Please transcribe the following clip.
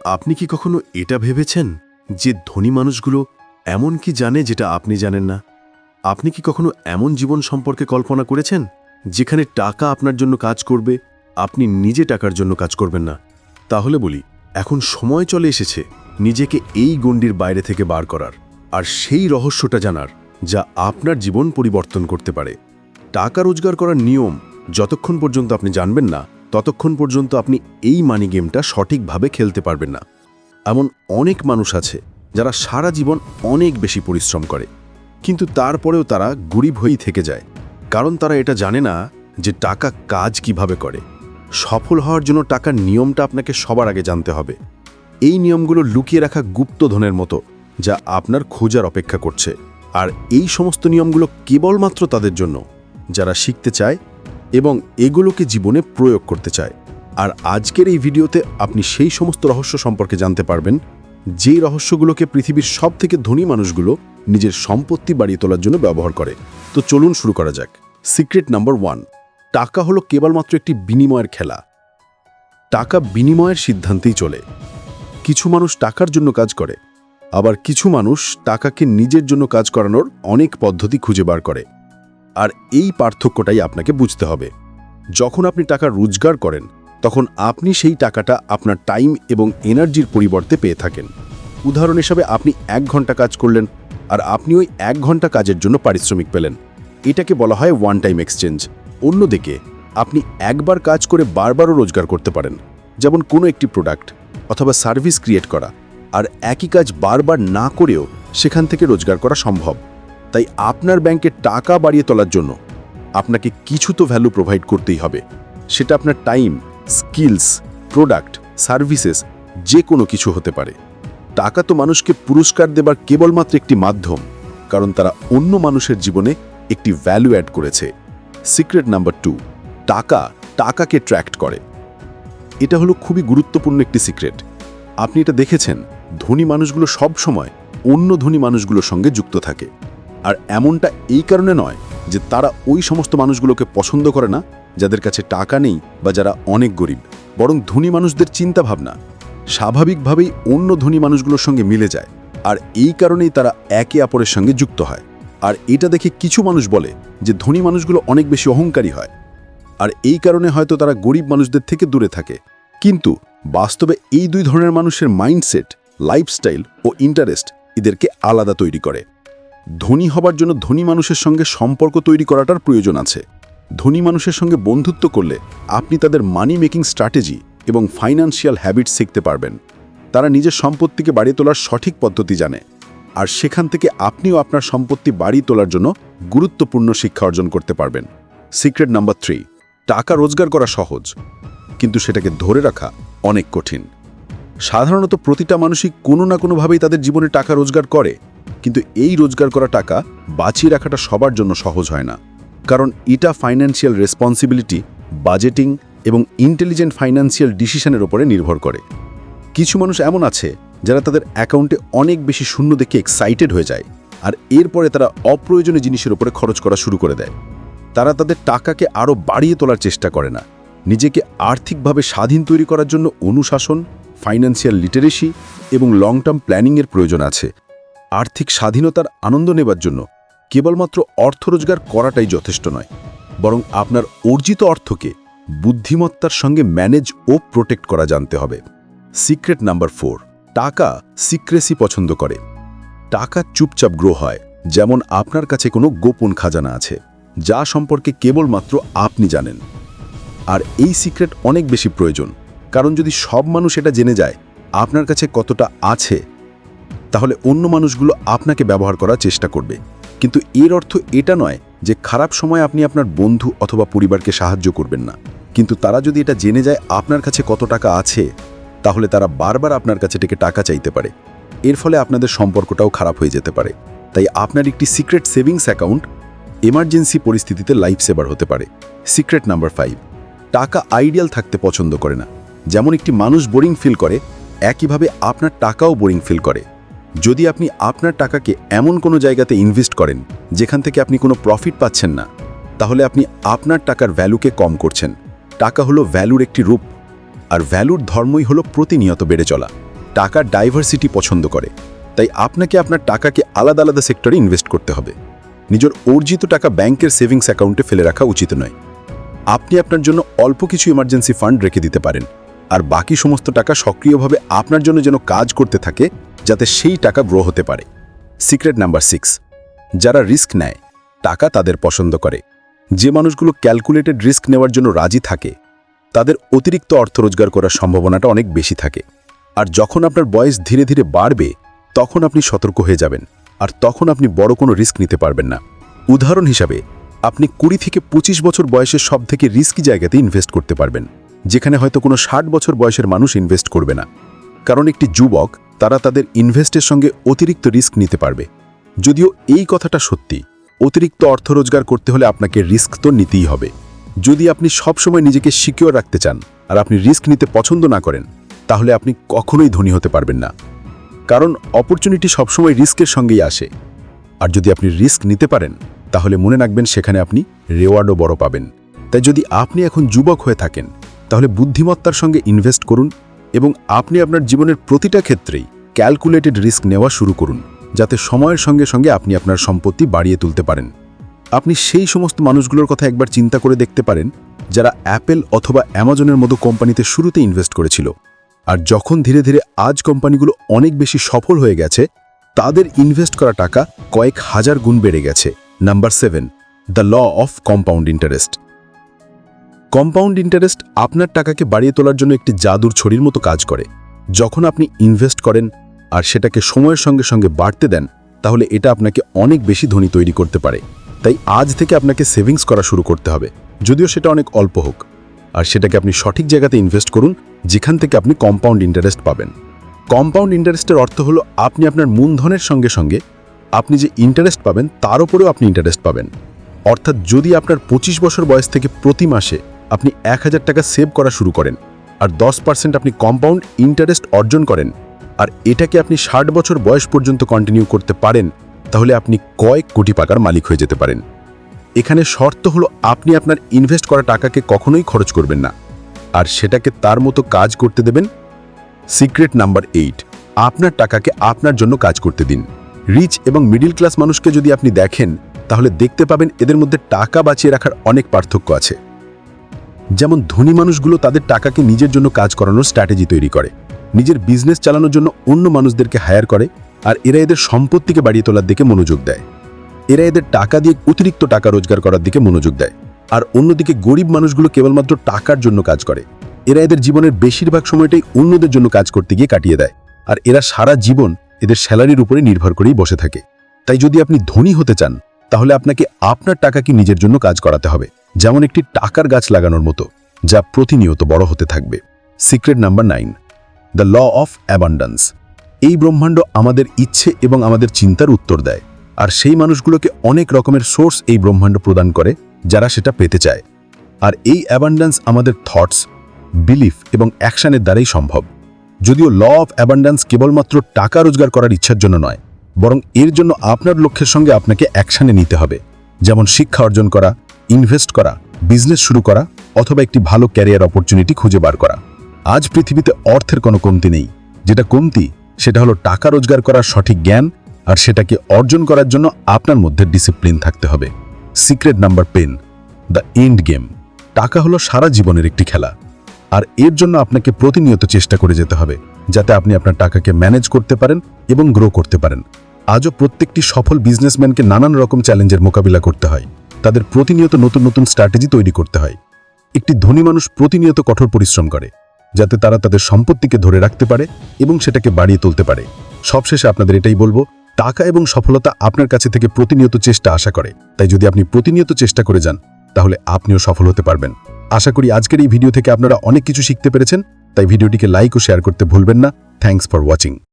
আপনি কি কখনো এটা ভেবেছেন যে ধনী মানুষগুলো এমন কি জানে যেটা আপনি জানেন না? আপনি কি কখনো এমন জীবন সম্পর্কে কল্পনা করেছেন যেখানে টাকা আপনার জন্য কাজ করবে, আপনি নিজে টাকার জন্য কাজ করবেন না? তাহলে বলি, এখন সময় চলে এসেছে নিজেকে এই গণ্ডির বাইরে থেকে বার করার। আর সেই রহস্যটা জানার যা আপনার জীবন পরিবর্তন করতে পারে। টাকা রোজগার করার নিয়ম যতক্ষণ পর্যন্ত আপনি জানবেন না ততক্ষণ পর্যন্ত আপনি এই মানি গেমটা সঠিকভাবে খেলতে পারবেন না। এমন অনেক মানুষ আছে যারা সারা জীবন অনেক বেশি পরিশ্রম করে, কিন্তু তারপরেও তারা গরিব হয়েই থেকে যায়। কারণ তারা এটা জানে না যে টাকা কাজ কীভাবে করে। সফল হওয়ার জন্য টাকার নিয়মটা আপনাকে সবার আগে জানতে হবে। এই নিয়মগুলো লুকিয়ে রাখা গুপ্তধনের মতো, যা আপনার খোঁজার অপেক্ষা করছে। আর এই সমস্ত নিয়মগুলো কেবলমাত্র তাদের জন্য। যারা শিখতে চায় এবং এগুলোকে জীবনে প্রয়োগ করতে চায়। আর আজকের এই ভিডিওতে আপনি সেই সমস্ত রহস্য সম্পর্কে জানতে পারবেন, যেই রহস্যগুলোকে পৃথিবীর সব থেকে ধনী মানুষগুলো নিজের সম্পত্তি বাড়িয়ে তোলার জন্য ব্যবহার করে। তো চলুন শুরু করা যাক। সিক্রেট নাম্বার ওয়ান, টাকা হলো কেবলমাত্র একটি বিনিময়ের খেলা। টাকা বিনিময়ের সিদ্ধান্তেই চলে। কিছু মানুষ টাকার জন্য কাজ করে, আবার কিছু মানুষ টাকাকে নিজের জন্য কাজ করানোর অনেক পদ্ধতি খুঁজে বার করে। আর এই পার্থক্যটাই আপনাকে বুঝতে হবে। যখন আপনি টাকা রোজগার করেন, তখন আপনি সেই টাকাটা আপনার টাইম এবং এনার্জির পরিবর্তে পেয়ে থাকেন। উদাহরণ হিসাবে আপনি এক ঘণ্টা কাজ করলেন আর আপনি ওই এক ঘণ্টা কাজের জন্য পারিশ্রমিক পেলেন। এটাকে বলা হয় ওয়ান টাইম এক্সচেঞ্জ অন্যদিকে, আপনি একবার কাজ করে বারবারও রোজগার করতে পারেন, যেমন কোনো একটি প্রোডাক্ট অথবা সার্ভিস ক্রিয়েট করা। আর একই কাজ বারবার না করেও সেখান থেকে রোজগার করা সম্ভব। তাই আপনার ব্যাংকে টাকা বাড়িয়ে তোলার জন্য আপনাকে কিছু তো ভ্যালু প্রোভাইড করতেই হবে। সেটা আপনার টাইম স্কিলস প্রোডাক্ট সার্ভিসেস যে কোনো কিছু হতে পারে। টাকা তো মানুষকে পুরস্কার দেবার কেবলমাত্র একটি মাধ্যম, কারণ তারা অন্য মানুষের জীবনে একটি ভ্যালু অ্যাড করেছে। সিক্রেট নাম্বার টু টাকা, টাকাকে ট্র্যাক্ট করে। এটা হলো খুবই গুরুত্বপূর্ণ একটি সিক্রেট আপনি এটা দেখেছেন? ধনী মানুষগুলো সব সময় অন্য ধনী মানুষগুলোর সঙ্গে যুক্ত থাকে। আর এমনটা এই কারণে নয় যে তারা ওই সমস্ত মানুষগুলোকে পছন্দ করে না, যাদের কাছে টাকা নেই বা যারা অনেক গরিব। বরং ধনী মানুষদের চিন্তা ভাবনা স্বাভাবিকভাবেই অন্য ধনী মানুষগুলোর সঙ্গে মিলে যায়। আর এই কারণেই তারা একে অপরের সঙ্গে যুক্ত হয়। আর এটা দেখে কিছু মানুষ বলে যে ধনী মানুষগুলো অনেক বেশি অহংকারী হয়। আর এই কারণে হয়তো তারা গরিব মানুষদের থেকে দূরে থাকে। কিন্তু বাস্তবে এই দুই ধরনের মানুষের মাইন্ডসেট, লাইফস্টাইল ও ইন্টারেস্ট এদেরকে আলাদা তৈরি করে। ধনী হবার জন্য ধনী মানুষের সঙ্গে সম্পর্ক তৈরি করাটার প্রয়োজন আছে। ধনী মানুষের সঙ্গে বন্ধুত্ব করলে আপনি তাদের মানি মেকিং স্ট্র্যাটেজি এবং ফাইন্যান্সিয়াল হ্যাবিট শিখতে পারবেন। তারা নিজের সম্পত্তিকে বাড়িয়ে তোলার সঠিক পদ্ধতি জানে। আর সেখান থেকে আপনিও আপনার সম্পত্তি বাড়িয়ে তোলার জন্য গুরুত্বপূর্ণ শিক্ষা অর্জন করতে পারবেন। সিক্রেট নাম্বার থ্রি টাকা রোজগার করা সহজ, কিন্তু সেটাকে ধরে রাখা অনেক কঠিন। সাধারণত প্রতিটা মানুষই কোনো না কোনোভাবেই তাদের জীবনে টাকা রোজগার করে। কিন্তু এই রোজগার করা টাকা বাঁচিয়ে রাখাটা সবার জন্য সহজ হয় না। কারণ এটা ফাইন্যান্সিয়াল রেসপন্সিবিলিটি বাজেটিং এবং ইন্টেলিজেন্ট ফাইন্যান্সিয়াল ডিসিশনের ওপরে নির্ভর করে। কিছু মানুষ এমন আছে যারা তাদের অ্যাকাউন্টে অনেক বেশি শূন্য দেখে এক্সাইটেড হয়ে যায় আর এরপরে তারা অপ্রয়োজনীয় জিনিসের উপরে খরচ করা শুরু করে দেয়। তারা তাদের টাকাকে আরও বাড়িয়ে তোলার চেষ্টা করে না। নিজেকে আর্থিকভাবে স্বাধীন তৈরি করার জন্য অনুশাসন ফাইন্যান্সিয়াল লিটারেসি এবং লং টার্ম প্ল্যানিংয়ের প্রয়োজন আছে। আর্থিক স্বাধীনতার আনন্দ নেবার জন্য কেবলমাত্র অর্থ রোজগার করাটাই যথেষ্ট নয়, বরং আপনার অর্জিত অর্থকে বুদ্ধিমত্তার সঙ্গে ম্যানেজ ও প্রোটেক্ট করা জানতে হবে। সিক্রেট নাম্বার ফোর, টাকা সিক্রেসি পছন্দ করে। টাকা চুপচাপ গ্রো হয়, যেমন আপনার কাছে কোনো গোপন খাজানা আছে, যা সম্পর্কে কেবলমাত্র আপনি জানেন। আর এই সিক্রেট অনেক বেশি প্রয়োজন, কারণ যদি সব মানুষ এটা জেনে যায়, আপনার কাছে কতটা আছে তাহলে অন্য মানুষগুলো আপনাকে ব্যবহার করার চেষ্টা করবে। কিন্তু এর অর্থ এটা নয় যে খারাপ সময় আপনি আপনার বন্ধু অথবা পরিবারকে সাহায্য করবেন না। কিন্তু তারা যদি এটা জেনে যায় আপনার কাছে কত টাকা আছে, তাহলে তারা বারবার আপনার কাছে থেকে টাকা চাইতে পারে। এর ফলে আপনাদের সম্পর্কটাও খারাপ হয়ে যেতে পারে। তাই আপনার একটি সিক্রেট সেভিংস অ্যাকাউন্ট এমার্জেন্সি পরিস্থিতিতে লাইফ সেভার হতে পারে। সিক্রেট নাম্বার ফাইভ, টাকা আইডিয়াল থাকতে পছন্দ করে না। যেমন একটি মানুষ বোরিং ফিল করে, একইভাবে আপনার টাকাও বোরিং ফিল করে। যদি আপনি আপনার টাকাকে এমন কোনো জায়গাতে ইনভেস্ট করেন, যেখান থেকে আপনি কোনো প্রফিট পাচ্ছেন না, তাহলে আপনি আপনার টাকার ভ্যালুকে কম করছেন। টাকা হলো ভ্যালুর একটি রূপ, আর ভ্যালুর ধর্মই হলো প্রতিনিয়ত বেড়ে চলা। টাকা ডাইভার্সিটি পছন্দ করে, তাই আপনাকে আপনার টাকাকে আলাদা আলাদা সেক্টরে ইনভেস্ট করতে হবে। নিজের অর্জিত টাকা ব্যাংকের সেভিংস অ্যাকাউন্টে ফেলে রাখা উচিত নয়। আপনি আপনার জন্য অল্প কিছু ইমার্জেন্সি ফান্ড রেখে দিতে পারেন, আর বাকি সমস্ত টাকা সক্রিয়ভাবে আপনার জন্য যেন কাজ করতে থাকে যাতে সেই টাকা গ্রো হতে পারে। সিক্রেট নাম্বার সিক্স, যারা রিস্ক নেয়, টাকা তাদের পছন্দ করে। যে মানুষগুলো ক্যালকুলেটেড রিস্ক নেওয়ার জন্য রাজি থাকে, তাদের অতিরিক্ত অর্থ রোজগার করার সম্ভাবনাটা অনেক বেশি থাকে। আর যখন আপনার বয়স ধীরে ধীরে বাড়বে, তখন আপনি সতর্ক হয়ে যাবেন, আর তখন আপনি বড় কোনো রিস্ক নিতে পারবেন না। উদাহরণ হিসাবে, আপনি কুড়ি থেকে ২৫ বছর বয়সের সব থেকে রিস্কি জায়গাতে ইনভেস্ট করতে পারবেন, যেখানে হয়তো কোনো ষাট বছর বয়সের মানুষ ইনভেস্ট করবে না। কারণ একটি যুবক, তারা তাদের ইনভেস্টের সঙ্গে অতিরিক্ত রিস্ক নিতে পারবে। যদিও এই কথাটা সত্যি, অতিরিক্ত অর্থ রোজগার করতে হলে আপনাকে রিস্ক তো নিতেই হবে। যদি আপনি সবসময় নিজেকে সিকিওর রাখতে চান আর আপনি রিস্ক নিতে পছন্দ না করেন, তাহলে আপনি কখনোই ধনী হতে পারবেন না। কারণ অপরচুনিটি সবসময় রিস্কের সঙ্গেই আসে। আর যদি আপনি রিস্ক নিতে পারেন, তাহলে মনে রাখবেন সেখানে আপনি রেওয়ার্ডও বড় পাবেন। তাই যদি আপনি এখন যুবক হয়ে থাকেন, তাহলে বুদ্ধিমত্তার সঙ্গে ইনভেস্ট করুন এবং আপনি আপনার জীবনের প্রতিটা ক্ষেত্রেই ক্যালকুলেটেড রিস্ক নেওয়া শুরু করুন, যাতে সময়ের সঙ্গে সঙ্গে আপনি আপনার সম্পত্তি বাড়িয়ে তুলতে পারেন। আপনি সেই সমস্ত মানুষগুলোর কথা একবার চিন্তা করে দেখতে পারেন, যারা অ্যাপেল অথবা অ্যামাজনের মতো কোম্পানিতে শুরুতে ইনভেস্ট করেছিল। আর যখন ধীরে ধীরে আজ কোম্পানিগুলো অনেক বেশি সফল হয়ে গেছে, তাদের ইনভেস্ট করা টাকা কয়েক হাজার গুণ বেড়ে গেছে। Number seven the law of compound interest compound interest আপনার টাকাকে বাড়িয়ে তোলার জন্য একটি জাদুর ছড়ির মতো কাজ করে। যখন আপনি ইনভেস্ট করেন আর সেটাকে সময়ের সঙ্গে সঙ্গে বাড়তে দেন, তাহলে এটা আপনাকে অনেক বেশি ধনী তৈরি করতে পারে। তাই আজ থেকে আপনাকে সেভিংস করা শুরু করতে হবে। যদিও সেটা অনেক অল্প হোক। আর সেটাকে আপনি সঠিক জায়গাতে ইনভেস্ট করুন, যেখান থেকে আপনি কম্পাউন্ড ইন্টারেস্ট পাবেন। কম্পাউন্ড ইন্টারেস্টের অর্থ হলো আপনি আপনার মূলধনের সঙ্গে সঙ্গে আপনি যে ইন্টারেস্ট পাবেন, তার উপরেও আপনি ইন্টারেস্ট পাবেন। অর্থাৎ যদি আপনার ২৫ বছর বয়স থেকে প্রতি মাসে আপনি এক হাজার টাকা সেভ করা শুরু করেন আর দশ পার্সেন্ট আপনি কম্পাউন্ড ইন্টারেস্ট অর্জন করেন। আর এটাকে আপনি ষাট বছর বয়স পর্যন্ত কন্টিনিউ করতে পারেন, তাহলে আপনি কয়েক কোটি টাকার মালিক হয়ে যেতে পারেন। এখানে শর্ত হলো আপনি আপনার ইনভেস্ট করা টাকাকে কখনোই খরচ করবেন না। আর সেটাকে তার মতো কাজ করতে দেবেন। সিক্রেট নাম্বার এইট আপনার টাকাকে আপনার জন্য কাজ করতে দিন। রিচ এবং মিডিল ক্লাস মানুষকে যদি আপনি দেখেন, তাহলে দেখতে পাবেন এদের মধ্যে টাকা বাঁচিয়ে রাখার অনেক পার্থক্য আছে। যেমন ধনী মানুষগুলো তাদের টাকাকে নিজের জন্য কাজ করানোর স্ট্র্যাটেজি তৈরি করে, নিজের বিজনেস চালানোর জন্য অন্য মানুষদেরকে হায়ার করে, আর এরা এদের সম্পত্তিকে বাড়িয়ে তোলার দিকে মনোযোগ দেয়। এরা এদের টাকা দিয়ে অতিরিক্ত টাকা রোজগার করার দিকে মনোযোগ দেয়, আর অন্যদিকে গরিব মানুষগুলো কেবলমাত্র টাকার জন্য কাজ করে। এরা এদের জীবনের বেশিরভাগ সময়টাই অন্যদের জন্য কাজ করতে গিয়ে কাটিয়ে দেয়, আর এরা সারা জীবন এদের স্যালারির উপরে নির্ভর করেই বসে থাকে। তাই যদি আপনি ধনী হতে চান, তাহলে আপনাকে আপনার টাকাকে নিজের জন্য কাজ করাতে হবে। যেমন একটি টাকার গাছ লাগানোর মতো, যা প্রতিনিয়ত বড় হতে থাকবে। Secret number nine, the law of abundance. এই ব্রহ্মাণ্ড আমাদের ইচ্ছে এবং আমাদের চিন্তার উত্তর দেয়, আর সেই মানুষগুলোকে অনেক রকমের সোর্স এই ব্রহ্মাণ্ড প্রদান করে, যারা সেটা পেতে চায়। আর এই অ্যাবান্ডান্স আমাদের থটস, বিলিফ এবং অ্যাকশানের দ্বারাই সম্ভব। যদিও ল অফ অ্যাবান্ডান্স কেবলমাত্র টাকা রোজগার করার ইচ্ছার জন্য নয়, বরং এর জন্য আপনার লক্ষ্যের সঙ্গে আপনাকে অ্যাকশানে নিতে হবে। যেমন শিক্ষা অর্জন করা ইনভেস্ট করা, বিজনেস শুরু করা অথবা একটি ভালো ক্যারিয়ার অপরচুনিটি খুঁজে বার করা। আজ পৃথিবীতে অর্থের কোনো কমতি নেই। যেটা কমতি, সেটা হলো টাকা রোজগার করার সঠিক জ্ঞান আর সেটাকে অর্জন করার জন্য আপনার মধ্যে ডিসিপ্লিন থাকতে হবে। Secret number ten, the end game. টাকা হলো সারা জীবনের একটি খেলা। আর এর জন্য আপনাকে প্রতিনিয়ত চেষ্টা করে যেতে হবে, যাতে আপনি আপনার টাকাকে ম্যানেজ করতে পারেন এবং গ্রো করতে পারেন। আজও প্রত্যেকটি সফল বিজনেসম্যানকে নানান রকম চ্যালেঞ্জের মোকাবিলা করতে হয়। তাদের প্রতিনিয়ত নতুন নতুন স্ট্র্যাটেজি তৈরি করতে হয়। একটি ধনী মানুষ প্রতিনিয়ত কঠোর পরিশ্রম করে, যাতে তারা তাদের সম্পত্তিকে ধরে রাখতে পারে এবং সেটাকে বাড়িয়ে তুলতে পারে। সবশেষে আপনাদের এটাই বলব, টাকা এবং সফলতা আপনার কাছে থেকে প্রতিনিয়ত চেষ্টা আশা করে। তাই যদি আপনি প্রতিনিয়ত চেষ্টা করে যান, তাহলে আপনিও সফল হতে পারবেন। আশা করি আজকের এই ভিডিও থেকে আপনারা অনেক কিছু শিখতে পেরেছেন, তাই ভিডিওটিকে লাইক ও শেয়ার করতে ভুলবেন না। Thanks for watching